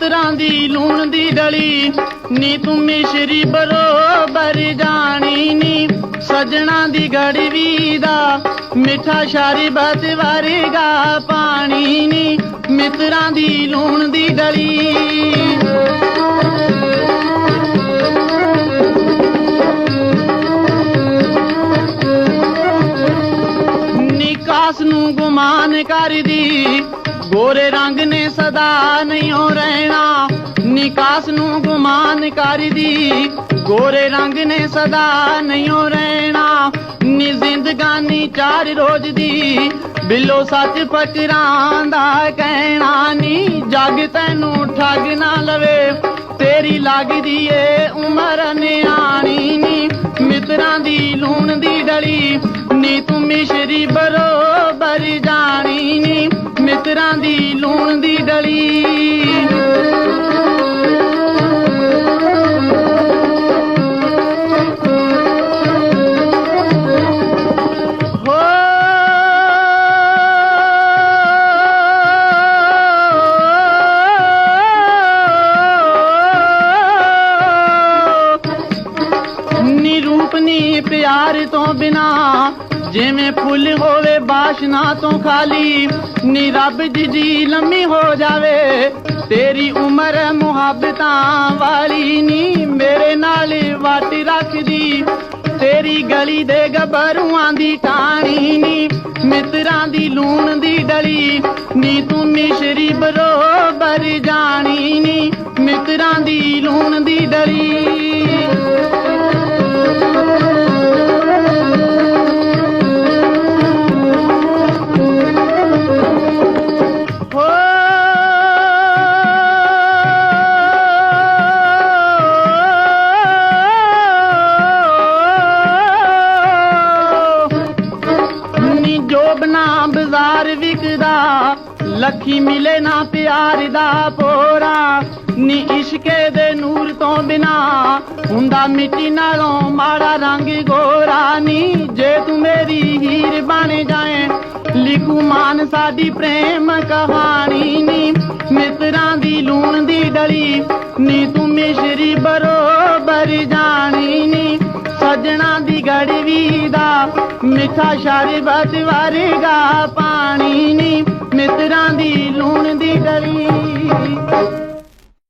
ਮਿੱਤਰਾਂ ਦੀ ਲੂਣ ਦੀ ਡਲੀ ਨੀ, ਤੂੰ ਮਿਸ਼ਰੀ ਬਰੋਬਰ ਜਾਣੀ ਨੀ। ਸਜਣਾ ਦੀ ਗੜਵੀ ਦਾ ਮਿੱਠਾ ਸ਼ਰਬਤ ਵਰਗਾ ਪਾਣੀ ਨੀ। ਮਿੱਤਰਾਂ ਦੀ ਲੂਣ ਦੀ ਡਲੀ। ਨਿਕਾਸ ਨੂੰ ਗੁਮਾਨ ਕਰਦੀ ਗੋਰੇ ਰੰਗ ਨੇ ਸਦਾ ਨਹੀਂ ਹੋ ਰਹਿਣਾ। ਨਿਕਾਸ ਨੂੰ ਗੁਮਾਨ ਕਰਦੀ। ਗੋਰੇ ਰੰਗ ਨੇ ਸਦਾ ਨਹੀਂ ਹੋ ਰਹਿਣਾ। ਨੀ ਜ਼ਿੰਦਗਾਨੀ ਚਾਰ ਰੋਜ਼ ਦੀ। ਬਿੱਲੋ ਸੱਚ ਪਕਰਾਂ ਦਾ ਕਹਿਣਾ ਨੀ। ਜੱਗ ਤੈਨੂੰ ਠੱਗ ਨਾ ਲਵੇ। ਤੇਰੀ ਲੱਗਦੀ ਏ ਉਮਰ ਨਿਆਣੀ ਨੀ। ਮਿੱਤਰਾਂ ਦੀ ਲੂਣ ਦੀ ਡਲੀ। ਨੀ ਤੂੰ ਮਿਸ਼ਰੀ ਬਰੋਬਰ ਮਿੱਤਰਾਂ ਦੀ ਲੂਣ ਦੀ ਡਲੀ। ਰੂਪ ਨੀ ਪਿਆਰ ਤੋਂ ਬਿਨਾ ਜਿਵੇਂ ਫੁੱਲ ਹੋਵੇ ਬਾਸ਼ਨਾ ਤੋਂ ਖਾਲੀ, ਨੀ ਰੱਬ ਦੀ ਜੀ ਲੰਮੀ ਹੋ ਜਾਵੇ। ਤੇਰੀ ਉਮਰ ਮੁਹੱਬਤਾਂ ਵਾਲੀ ਨੀ, ਮੇਰੇ ਨਾਲ ਵਾਟ ਰੱਖਦੀ। ਤੇਰੀ ਗਲੀ ਦੇ ਗੱਭਰੂਆਂ ਦੀ ਟਾਣੀ ਨੀ, ਮਿੱਤਰਾਂ ਦੀ ਲੂਣ ਦੀ ਡਲੀ। ਨੀ ਤੂੰ ਮਿਸ਼ਰੀ ਬਾਜ਼ਾਰ ਵਿਕਦਾ, ਲੱਖੀ ਮਿਲੇ ਨਾ ਪਿਆਰ ਦਾ ਪੋਰਾ। ਨੀ ਇਸ਼ਕੇ ਦੇ ਨੂਰ ਤੋਂ ਬਿਨਾ ਹੁੰਦਾ ਮਿੱਟੀ ਨਾਲੋਂ ਮਾੜਾ ਰੰਗ ਗੋਰਾ। ਨੀ ਜੇ ਤੂੰ ਮੇਰੀ ਹੀਰ ਬਣ ਜਾਏ, ਲਿਖੂ ਮਾਨ ਸਾਡੀ ਪ੍ਰੇਮ ਕਹਾਣੀ। ਨੀ ਮਿੱਤਰਾਂ ਦੀ ਲੂਣ ਦੀ ਡਲੀ, ਨੀ ਤੂੰ ਮਿਸ਼ਰੀ ਬਰੋਬਰ ਜਾਣੀ। ਨੀ ਸਜਣਾ ਦੀ ਗੜਵੀ ਦਾ ਮਿੱਠਾ ਸ਼ਰਬਤ ਵਰਗਾ ਪਾਣੀ ਨੀ ਮਿੱਤਰਾਂ ਦੀ ਲੂਣ ਦੀ ਡਲੀ